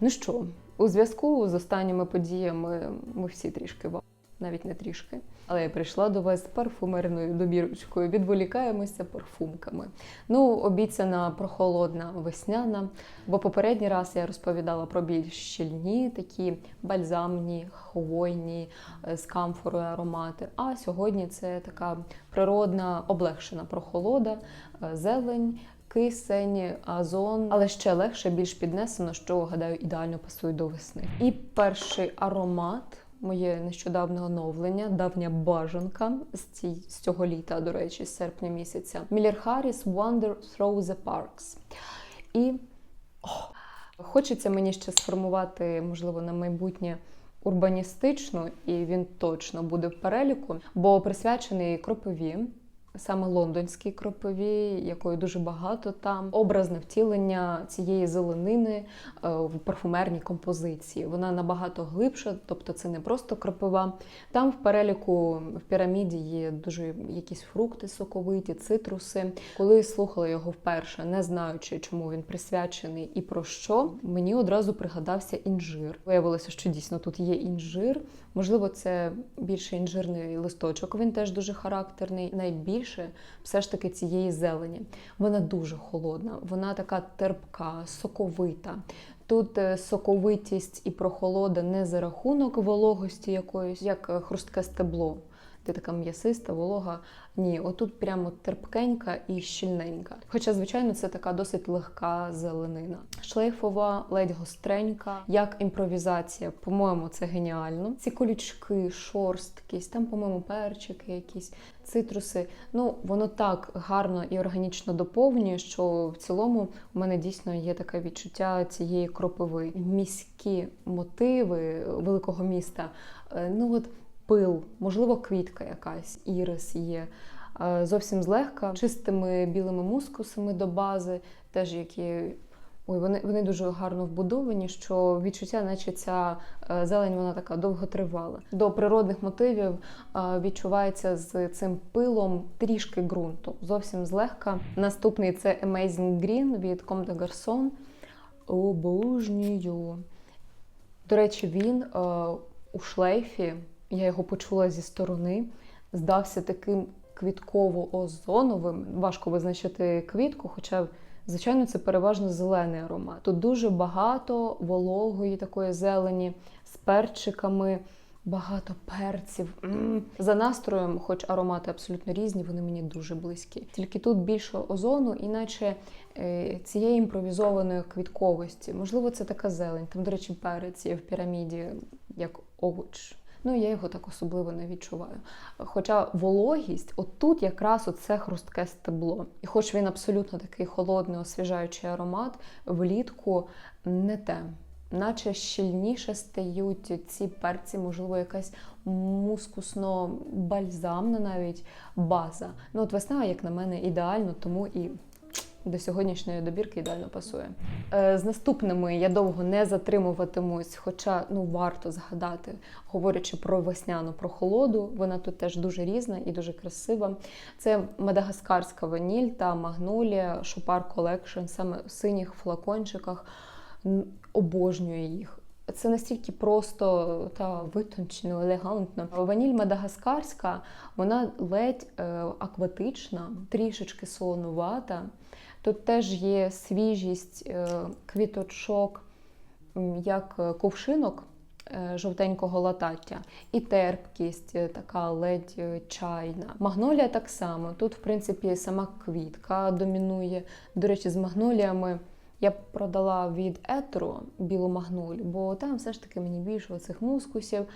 Ну що, у зв'язку з останніми подіями ми всі трішки ва- навіть не трішки. Але я прийшла до вас з парфумерною добірочкою. Відволікаємося парфумками. Ну, обіцяна прохолодна весняна. Бо попередній раз я розповідала про більш щільні, такі бальзамні, хвойні, е, з камфорою аромати. А сьогодні це така природна, облегшена прохолода, е, зелень. Кисень, азон, але ще легше, більш піднесено, що гадаю, ідеально пасує до весни. І перший аромат моє нещодавне оновлення, давня бажанка з, ці, з цього літа, до речі, з серпня місяця. Міллер Харріс Wonder Through the Parks. І о, хочеться мені ще сформувати, можливо, на майбутнє. Урбаністичну, і він точно буде в переліку, бо присвячений кропові, саме лондонській кропові, якої дуже багато там. Образне втілення цієї зеленини е, в парфумерній композиції. Вона набагато глибша, тобто це не просто кропива. Там в переліку в піраміді є дуже якісь фрукти соковиті, цитруси. Коли слухала його вперше, не знаючи, чому він присвячений і про що, мені одразу пригадався інжир. Виявилося, що дійсно тут є інжир. Можливо, це більше інжирний листочок. Він теж дуже характерний. Найбільше все ж таки цієї зелені. Вона дуже холодна, вона така терпка, соковита. Тут е, соковитість і прохолода не за рахунок вологості якоїсь, як е, хрустке стебло. Ти така м'ясиста, волога. Ні, отут прямо терпкенька і щільненька. Хоча, звичайно, це така досить легка зеленина. Шлейфова, ледь гостренька, як імпровізація. По-моєму, це геніально. Ці колючки, шорсткість, там, по-моєму, перчики, якісь цитруси. Ну, воно так гарно і органічно доповнює, що в цілому у мене дійсно є таке відчуття цієї кропиви. Міські мотиви великого міста. Е, Ну от пил, можливо, квітка якась, ірис є. Е, Зовсім злегка, чистими білими мускусами до бази, теж які. Ой, вони, вони дуже гарно вбудовані, що відчуття, наче ця е, зелень, вона така довготривала. До природних мотивів е, відчувається з цим пилом трішки ґрунту, зовсім злегка. Наступний це Amazing Green від Comme des Garçons. Обожнюю. До речі, він у шлейфі, я його почула зі сторони, здався таким квітково-озоновим. Важко визначити квітку, хоча, звичайно, це переважно зелений аромат. Тут дуже багато вологої такої зелені з перчиками. Багато перців. М. За настроєм, хоч аромати абсолютно різні, вони мені дуже близькі. Тільки тут більше озону, іначе е, цієї імпровізованої квітковості. Можливо, це така зелень. Там, до речі, перець є в піраміді як овоч. Ну, я його так особливо не відчуваю. Хоча вологість, отут якраз оце хрустке стебло. І хоч він абсолютно такий холодний, освіжаючий аромат, влітку не те. Наче щільніше стають ці перці, можливо, якась мускусно-бальзамна навіть база. Ну, от весна, як на мене, ідеально, тому і до сьогоднішньої добірки ідеально пасує. Е, з наступними я довго не затримуватимусь, хоча ну варто згадати, говорячи про весняну прохолоду, вона тут теж дуже різна і дуже красива. Це мадагаскарська ваніль та магнолія Шопар Колекшн, саме в синіх флакончиках. М, Обожнюю їх. Це настільки просто та витончено, елегантно. Ваніль мадагаскарська, вона ледь е, акватична, трішечки солонувата. Тут теж є свіжість е, квіточок, як е, ковшинок е, жовтенького латаття, і терпкість така ледь чайна. Магнолія так само. Тут, в принципі, сама квітка домінує. До речі, з магноліями. Я продала від етеру білу магнолію, бо там все ж таки мені більше оцих мускусів.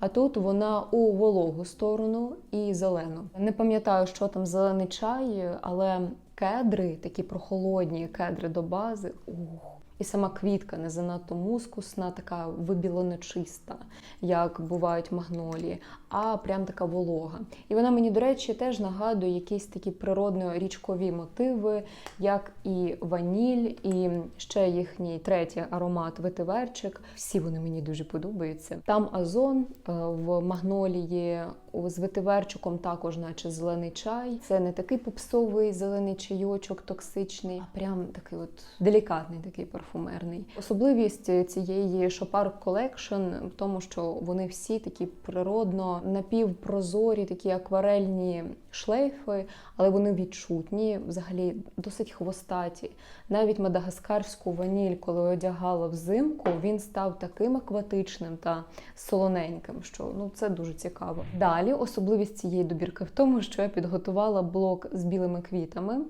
А тут вона у вологу сторону і зелену. Не пам'ятаю, що там зелений чай, але кедри, такі прохолодні кедри до бази. Ух. І сама квітка не занадто мускусна, така вибілено-чиста, як бувають магнолії, а прям така волога. І вона мені, до речі, теж нагадує якісь такі природно-річкові мотиви, як і ваніль, і ще їхній третій аромат ветиверчик. Всі вони мені дуже подобаються. Там азон е, в магнолії з ветиверчиком також, наче зелений чай. Це не такий попсовий зелений чайочок, токсичний, а прям такий от делікатний такий парфум. Парфумерний. Особливість цієї Chopard Collection в тому, що вони всі такі природно напівпрозорі, такі акварельні шлейфи, але вони відчутні, взагалі досить хвостаті. Навіть мадагаскарську ваніль, коли одягала взимку, він став таким акватичним та солоненьким, що ну це дуже цікаво. Далі особливість цієї добірки в тому, що я підготувала блок з білими квітами, е,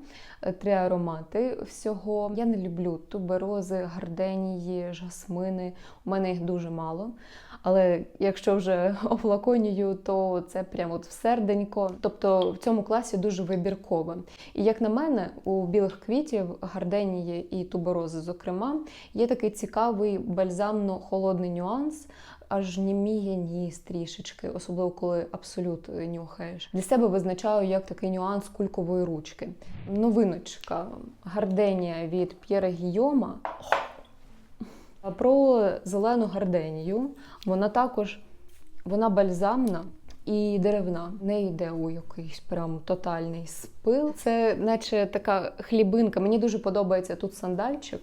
три аромати всього. Я не люблю туберози, гарденії, жасмини. У мене їх дуже мало. Але якщо вже офлаконію, то це прямо от в серденько. Тобто в цьому класі дуже вибіркове. І як на мене, у білих квітів, гарденії і туберози, зокрема, є такий цікавий бальзамно-холодний нюанс. Аж німіє ніс трішечки, особливо коли абсолют нюхаєш. Для себе визначаю як такий нюанс кулькової ручки. Новиночка гарденія від П'єра Гійома. Про зелену гарденію. Вона також вона бальзамна і деревна. Не йде у якийсь прям тотальний спил. Це наче така хлібинка. Мені дуже подобається тут сандальчик.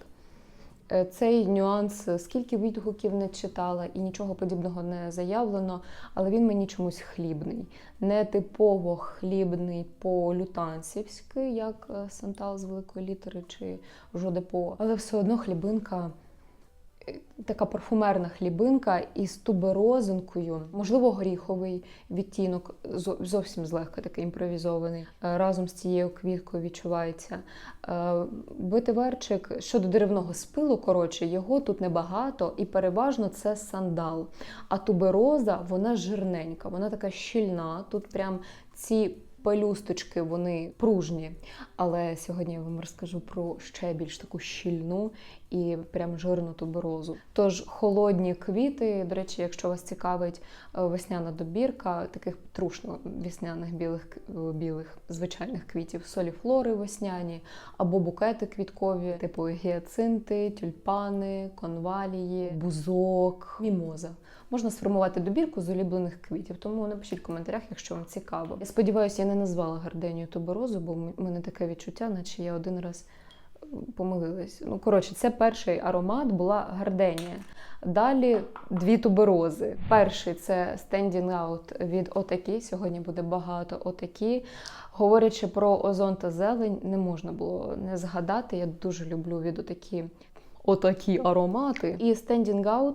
Е, Цей нюанс, скільки відгуків не читала і нічого подібного не заявлено, але він мені чомусь хлібний. Не типово хлібний по-лютанцівськи, як е, Сантал з великої літери чи Жодепо, але все одно хлібинка. Така парфумерна хлібинка із туберозинкою, можливо, горіховий відтінок, зовсім злегка такий імпровізований. Е, Разом з цією квіткою відчувається. Е, Битиверчик щодо деревного спилу, коротше, його тут небагато, і переважно це сандал. А тубероза, вона жирненька, вона така щільна. Тут прям ці пелюсточки вони пружні. Але сьогодні я вам розкажу про ще більш таку щільну і прям жирну туберозу. Тож холодні квіти, до речі, якщо вас цікавить е, весняна добірка таких трушно весняних білих е, білих звичайних квітів, соліфлори весняні або букети квіткові, типу гіацинти, тюльпани, конвалії, бузок, мімоза. Можна сформувати добірку з улюблених квітів, тому напишіть в коментарях, якщо вам цікаво. Я сподіваюся, я не назвала гарденію туберозу, бо в мене таке відчуття, наче я один раз помилилась. Ну, коротше, це перший аромат була гарденія. Далі дві туберози. Перший це Standing Out від Отакі. Сьогодні буде багато Отакі. Говорячи про озон та зелень, не можна було не згадати. Я дуже люблю від Отакі отакі аромати. І Standing Out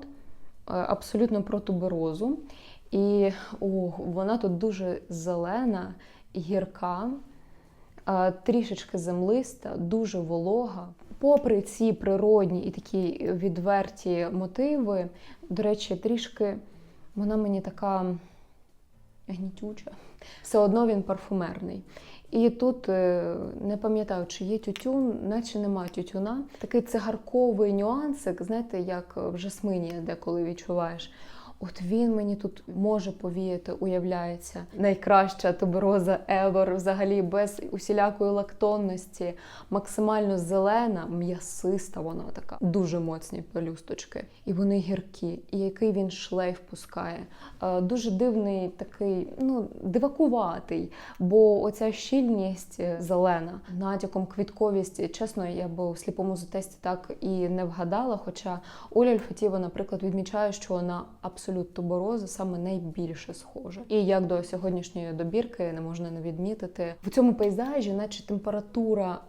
абсолютно про туберозу. І о, вона тут дуже зелена, гірка, е, трішечки землиста, дуже волога. Попри ці природні і такі відверті мотиви, до речі, трішки вона мені така гнітюча. Все одно він парфумерний. І тут е, не пам'ятаю, чи є тютюн, наче нема тютюна. Такий цигарковий нюансик, знаєте, як в жасмині деколи відчуваєш. От він мені тут може повіяти, уявляється. Найкраща тубероза ever, взагалі без усілякої лактонності, максимально зелена, м'ясиста вона така, дуже моцні пелюсточки. І вони гіркі. І який він шлейф пускає. Е, Дуже дивний такий, ну, дивакуватий, бо оця щільність е, зелена, натяком квітковість, чесно, я б у сліпому затесті так і не вгадала. Хоча Оля Альфатіва, наприклад, відмічає, що на абсолют борози саме найбільше схоже. І як до сьогоднішньої добірки не можна не відмітити в цьому пейзажі, наче температура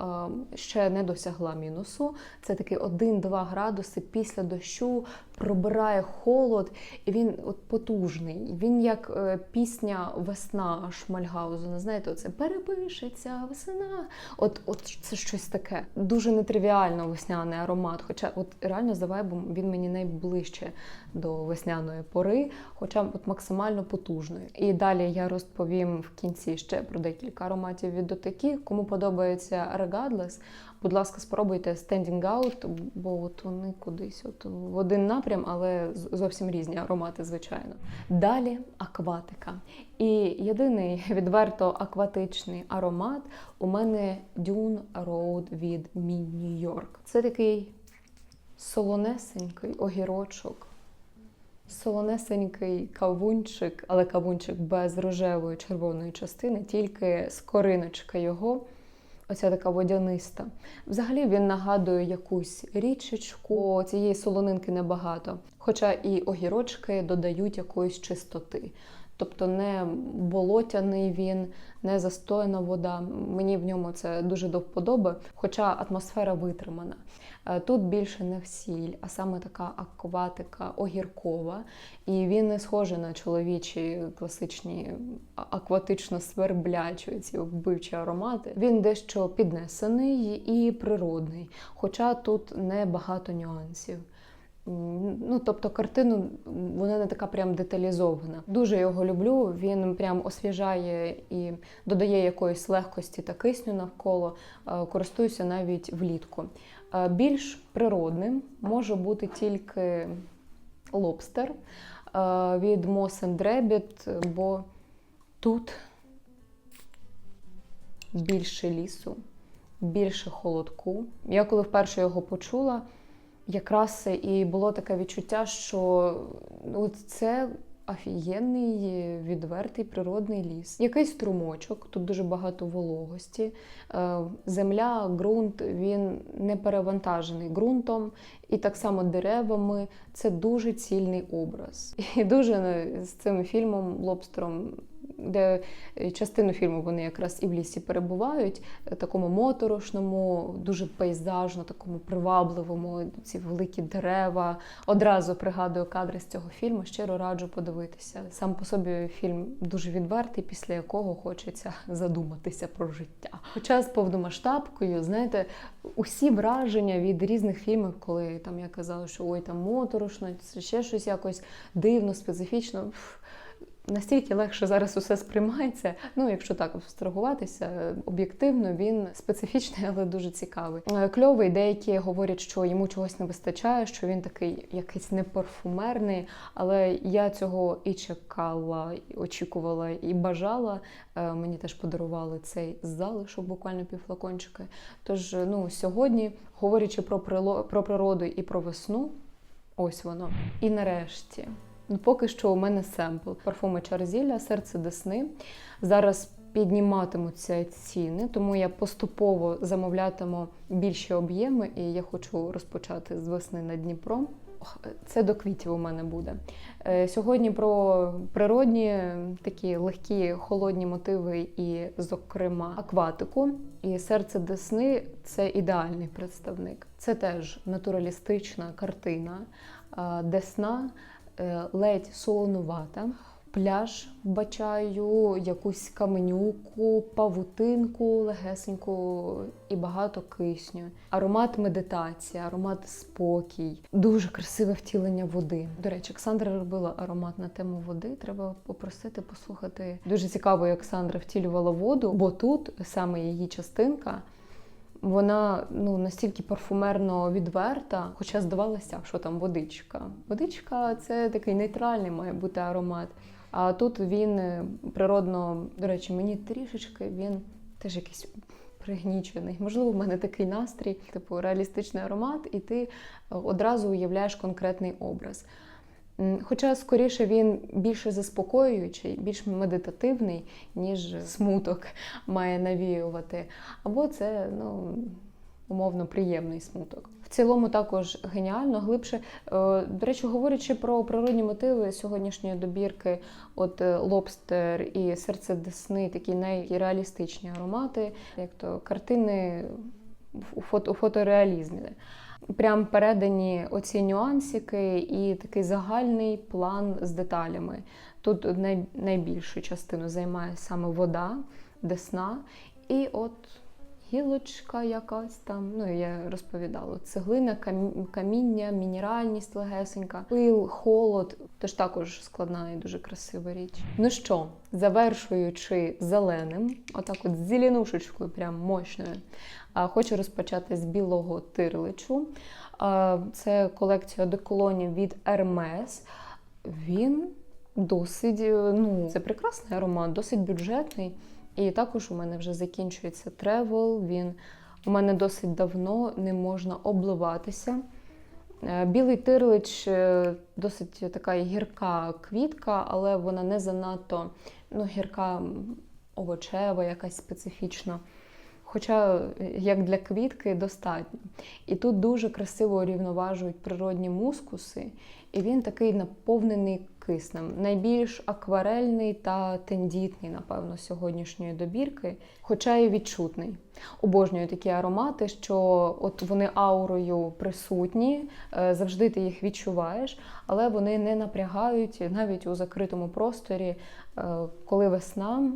ще не досягла мінусу. Це такий 1-2 градуси після дощу пробирає холод, і він от потужний. Він як е, пісня Весна Шмальгаузена. Знаєте, оце перепишеться весна. От, от це щось таке. Дуже нетривіально весняний аромат. Хоча, от реально за вайбом він мені найближче до весняної пори, хоча от максимально потужної. І далі я розповім в кінці ще про декілька ароматів від дотики. Кому подобається Regardless, будь ласка, спробуйте Standing Out, бо от вони кудись от в один напрям, але зовсім різні аромати, звичайно. Далі акватика. І єдиний відверто акватичний аромат у мене Dune Road від Нью-Йорк. Це такий солонесенький огірочок. Солонесенький кавунчик, але кавунчик без рожевої червоної частини, тільки скориночка його. Оця така водяниста. Взагалі він нагадує якусь річечку. Цієї солонинки небагато. Хоча і огірочки додають якоїсь чистоти. Тобто не болотяний він, не застояна вода. Мені в ньому це дуже до вподоби, хоча атмосфера витримана. Е, Тут більше не сіль, а саме така акватика огіркова. І він не схожий на чоловічі класичні акватично сверблячі ці вбивчі аромати. Він дещо піднесений і природний, хоча тут не багато нюансів. Ну, тобто картину вона не така прям деталізована. Дуже його люблю. Він прям освіжає і додає якоїсь легкості та кисню навколо. Е, Користуюся навіть влітку. Е, Більш природним може бути тільки лобстер е, від Moss and Rabbit, бо тут більше лісу, більше холодку. Я коли вперше його почула, якраз і було таке відчуття, що от це офігенний, відвертий природний ліс. Якийсь струмочок, тут дуже багато вологості. Е, Земля, ґрунт, він не перевантажений ґрунтом і так само деревами. Це дуже цільний образ. І дуже з цим фільмом Лобстером. Де е, частину фільму вони якраз і в лісі перебувають, е, такому моторошному, дуже пейзажно, такому привабливому, ці великі дерева. Одразу пригадую кадри з цього фільму, щиро раджу подивитися. Сам по собі фільм дуже відвертий, після якого хочеться задуматися про життя. Хоча з повномасштабкою, знаєте, усі враження від різних фільмів, коли там я казала, що ой, там моторошно, це ще щось якось дивно, специфічно. пф, Настільки легше зараз усе сприймається. Ну, якщо так абстрагуватися, об'єктивно він специфічний, але дуже цікавий. Е, Кльовий, деякі говорять, що йому чогось не вистачає, що він такий якийсь не парфумерний. Але я цього і чекала, і очікувала, і бажала. Е, Мені теж подарували цей залишок, буквально півфлакончики. Тож, ну сьогодні, говорячи про про природу і про весну, ось воно. І нарешті. Поки що у мене семпл парфуми Чарзілля, серце Десни. Зараз підніматимуться ціни, тому я поступово замовлятиму більші об'єми, і я хочу розпочати з весни на Дніпро. Це до квітів у мене буде. Е, Сьогодні про природні такі легкі холодні мотиви, і, зокрема, акватику. І серце Десни це ідеальний представник. Це теж натуралістична картина. Десна е, ледь солонувата. Пляж бачаю, якусь каменюку, павутинку легесеньку і багато кисню. Аромат медитації, аромат спокій, дуже красиве втілення води. До речі, Оксандра робила аромат на тему води. Треба попросити послухати. Дуже цікаво, як Оксандра втілювала воду, бо тут саме її частинка. Вона ну настільки парфумерно відверта, хоча здавалося, що там водичка. Водичка це такий нейтральний має бути аромат. А тут він е, природно, до речі, мені трішечки він теж якийсь пригнічений. Можливо, в мене такий настрій, типу реалістичний аромат, і ти одразу уявляєш конкретний образ. Хоча скоріше він більше заспокоюючий, більш медитативний, ніж смуток має навіювати. Або це ну, умовно приємний смуток. В цілому також геніально, глибше. Е, До речі, говорячи про природні мотиви сьогоднішньої добірки, от е, лобстер і серце Десни, такі найреалістичні аромати, як то картини у фотореалізмі. Прям передані оці нюансики і такий загальний план з деталями. Тут най, найбільшу частину займає саме вода, десна, і от гілочка якась там. Ну я розповідала. Цеглина, каміння, мінеральність легесенька, пил, холод. Тож також складна і дуже красива річ. Ну що, завершуючи зеленим, отак от зеленушечкою, прям мощною. Хочу розпочати з білого тирличу. Це колекція деколонів від Hermes. Він досить, е, ну, це прекрасний аромат, досить бюджетний. І також у мене вже закінчується тревел. Він у мене досить давно не можна обливатися. Е, Білий тирлич е, досить така гірка квітка, але вона не занадто ну, гірка овочева, якась специфічна. Хоча, е, як для квітки, достатньо. І тут дуже красиво рівноважують природні мускуси, і він такий наповнений киснем. Найбільш акварельний та тендітний, напевно, сьогоднішньої добірки, хоча і відчутний. Обожнюю такі аромати, що от вони аурою присутні, е, завжди ти їх відчуваєш, але вони не напрягають навіть у закритому просторі, Е, коли весна.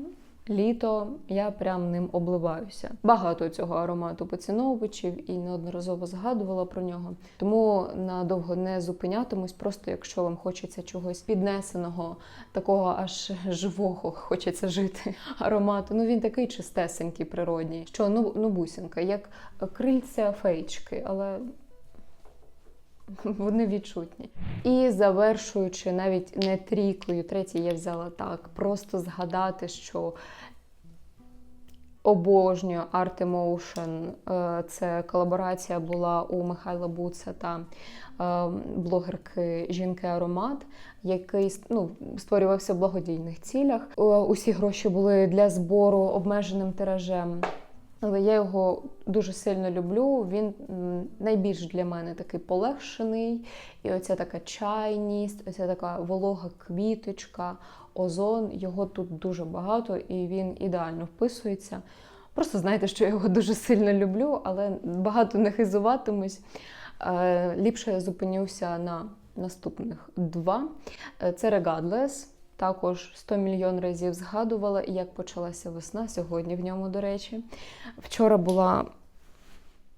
Літо я прям ним обливаюся. Багато цього аромату поціновувачів і неодноразово згадувала про нього. Тому надовго не зупинятимусь. Просто якщо вам хочеться чогось піднесеного, такого аж живого, хочеться жити аромату. Ну він такий чистесенький, природній, що ну, ну бусинка, як крильця фейчки, але вони відчутні. І завершуючи навіть не трійкою, третій я взяла так, просто згадати, що обожнюю Art Emotion. Е, Це колаборація була у Михайла Буца та е, блогерки жінки Аромат, який ну, створювався в благодійних цілях. Е, Усі гроші були для збору обмеженим тиражем. Але я його дуже сильно люблю. Він найбільш для мене такий полегшений. І оця така чайність, оця така волога квіточка, озон. Його тут дуже багато і він ідеально вписується. Просто знаєте, що я його дуже сильно люблю, але багато не хизуватимусь. Е, Ліпше я зупинюся на наступних два. Е, Це Regardless. Також 100 мільйон разів згадувала, як почалася весна сьогодні в ньому, до речі. Вчора була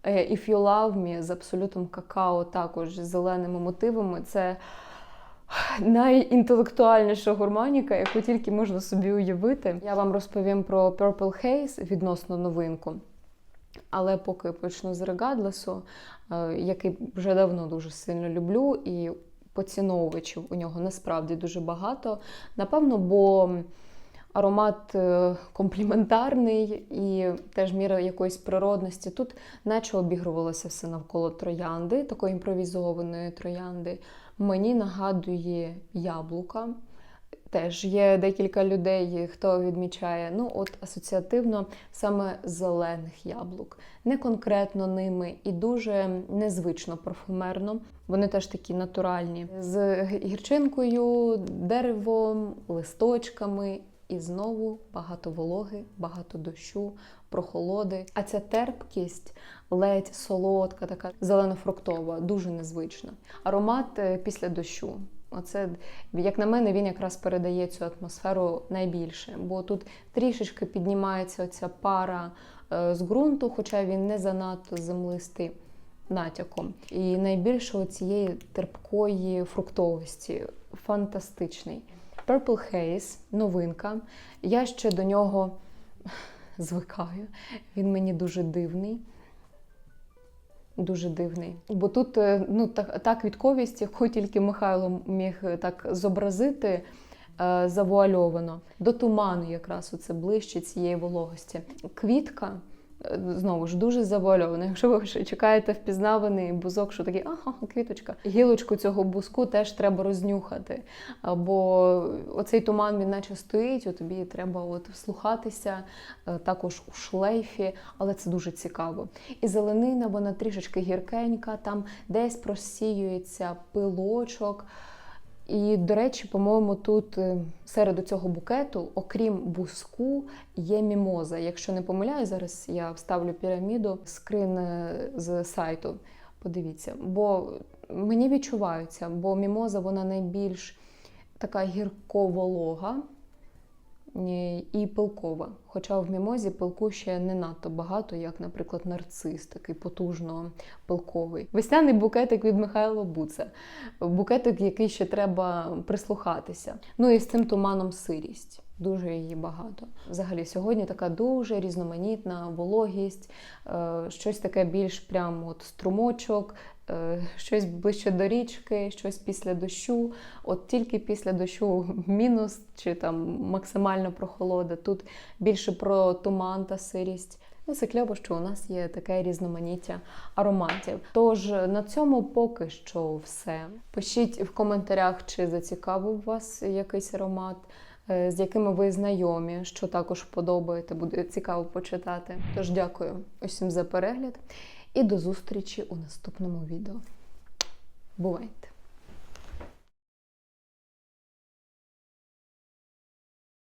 е, If You Love Me з абсолютом какао, також з зеленими мотивами. Це найінтелектуальніша гурманіка, яку тільки можна собі уявити. Я вам розповім про Purple Haze відносно новинку. Але поки почну з Регадлесу, який вже давно дуже сильно люблю, і поціновувачів у нього насправді дуже багато. Напевно, бо аромат е, компліментарний і теж міра якоїсь природності. Тут наче обігрувалося все навколо троянди, такої імпровізованої троянди. Мені нагадує яблука. Теж є декілька людей, хто відмічає, ну от асоціативно саме зелених яблук, не конкретно ними і дуже незвично парфумерно. Вони теж такі натуральні, з гірчинкою, деревом, листочками. І знову багато вологи, багато дощу, прохолоди. А ця терпкість ледь солодка, така зелено-фруктова, дуже незвична. Аромат е, після дощу. Оце, як на мене, він якраз передає цю атмосферу найбільше, бо тут трішечки піднімається ця пара е, з ґрунту, хоча він не занадто землистий натяком. І найбільше цієї терпкої фруктовості. Фантастичний. Purple Haze новинка. Я ще до нього звикаю. Він мені дуже дивний. Дуже дивний. Бо тут е, ну, так, та квітковість, яку тільки Михайло міг е, так зобразити е, завуальовано. До туману якраз оце ближче цієї вологості. Квітка. Знову ж дуже завуальовано. Якщо ви чекаєте впізнаваний бузок, що такий ага, квіточка. Гілочку цього бузку теж треба рознюхати. А, Бо оцей туман він наче стоїть, от тобі треба от вслухатися е, також у шлейфі, але це дуже цікаво. І зеленина, вона трішечки гіркенька, там десь просіюється пилочок. І, до речі, по-моєму, тут е, серед цього букету, окрім буску, є мімоза. Якщо не помиляю, зараз я вставлю піраміду скрин е, з сайту. Подивіться, бо мені відчуваються, бо мімоза вона найбільш така гірко-волога і пилкова. Хоча в мімозі пилку ще не надто багато, як, наприклад, нарцис, такий потужно пилковий. Весняний букетик від Михайла Буца. Букетик, який ще треба прислухатися. Ну і з цим туманом сирість. Дуже її багато. Взагалі, сьогодні така дуже різноманітна вологість, е, щось таке більш прямо от струмочок, е, щось ближче до річки, щось після дощу. От тільки після дощу мінус чи там максимальна прохолода. Тут більше про туман та сирість. Ну, це кльово, що у нас є таке різноманіття ароматів. Тож на цьому поки що все. Пишіть в коментарях, чи зацікавив вас якийсь аромат. е, з якими ви знайомі, що також подобаєте, буде цікаво почитати. Тож дякую усім за перегляд і до зустрічі у наступному відео. Бувайте!